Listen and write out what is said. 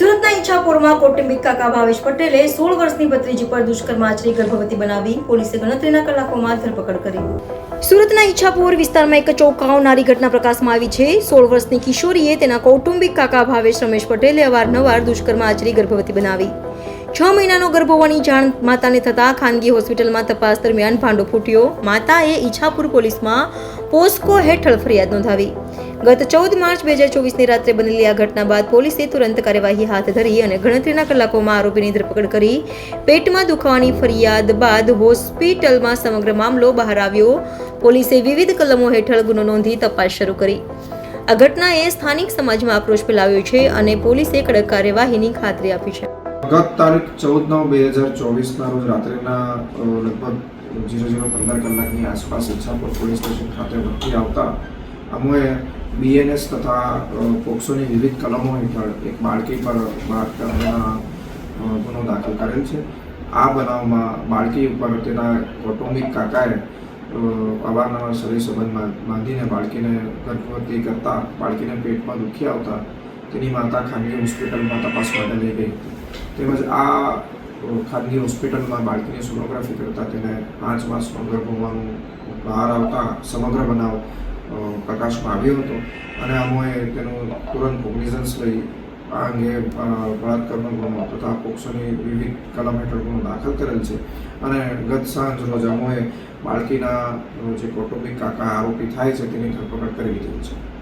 સુરતના ઈચ્છાપુરમાં કૌટુંબિક કાકા ભાવેશ પટેલે સોળ વર્ષની ભત્રીજી પર દુષ્કર્મ આચરી ગર્ભવતી બનાવી પોલીસે ગણતરીના કલાકોમાં ધરપકડ કરી. સુરતના ઈચ્છાપુર વિસ્તારમાં એક ચોંકાવનારી ઘટના પ્રકાશમાં આવી છે. સોળ વર્ષની કિશોરીએ તેના કૌટુંબિક કાકા ભાવેશ રમેશ પટેલે અવારનવાર દુષ્કર્મ આચરી ગર્ભવતી બનાવી. છ મહિનાનો ગર્ભ હોવાની જાણ માતાને થતાં ખાનગી હોસ્પિટલમાં તપાસ દરમિયાન ભાંડો ફૂટ્યો. માતાએ ઈચ્છાપુર પોલીસમાં પોસ્કો હેઠળ ફરિયાદ નોંધાવી. ગત ચૌદ માર્ચ બે હજાર ચોવીસની રાત્રે બનેલી આ ઘટના બાદ પોલીસે તુરંત કાર્યવાહી હાથ ધરી અને ગણતરીના કલાકોમાં આરોપીની ધરપકડ કરી. પેટમાં દુખાવાની ફરિયાદ બાદ હોસ્પિટલમાં સમગ્ર મામલો બહાર આવ્યો. પોલીસે વિવિધ કલમો હેઠળ ગુનો નોંધી તપાસ શરૂ કરી. આ ઘટનાએ સ્થાનિક સમાજમાં આક્રોશ ફેલાવ્યો છે અને પોલીસે કડક કાર્યવાહીની ખાતરી આપી છે. ગત તારીખ ચૌદ નવ બે હજાર ચોવીસના રોજ રાત્રિના લગભગ ઝીરો ઝીરો પંદર કલાકની આસપાસ ઈચ્છાપુર પોલીસ સ્ટેશન ખાતે ભરતી આવતા અમોએ બીએનએસ તથા પોક્સોની વિવિધ કલમો હેઠળ એક બાળકી પર બળાત્કારના ગુનો દાખલ કરેલ છે. આ બનાવમાં બાળકી ઉપર તેના કૌટુંબિક કાકાએ અવારનવાર શરીર સંબંધ બાંધીને બાળકીને ગર્ભવતી કરતા, બાળકીને પેટમાં દુખી આવતા, તેની માતા ખાનગી હોસ્પિટલમાં તપાસ માટે લઈ ગઈ તેમજ આ ખાનગી હોસ્પિટલમાં બાળકીની સોનોગ્રાફી કરતા તેને પાંચ માસનો ગર્ભ હોવાનું બહાર આવતા સમગ્ર બનાવ પ્રકાશમાં આવ્યો હતો. અને આમોએ તેનું તુરંત કોગ્નિઝન્સ લઈ આ અંગે બળાત્કારનો ગુનો તથા પોક્સોની વિવિધ કલમ હેઠળ ગુનો દાખલ કરેલ છે. અને ગત સાંજ રોજ અમોએ બાળકીના જે કૌટુંબિક કાકા, આરોપી થાય છે, તેની ધરપકડ કરી દીધી છે.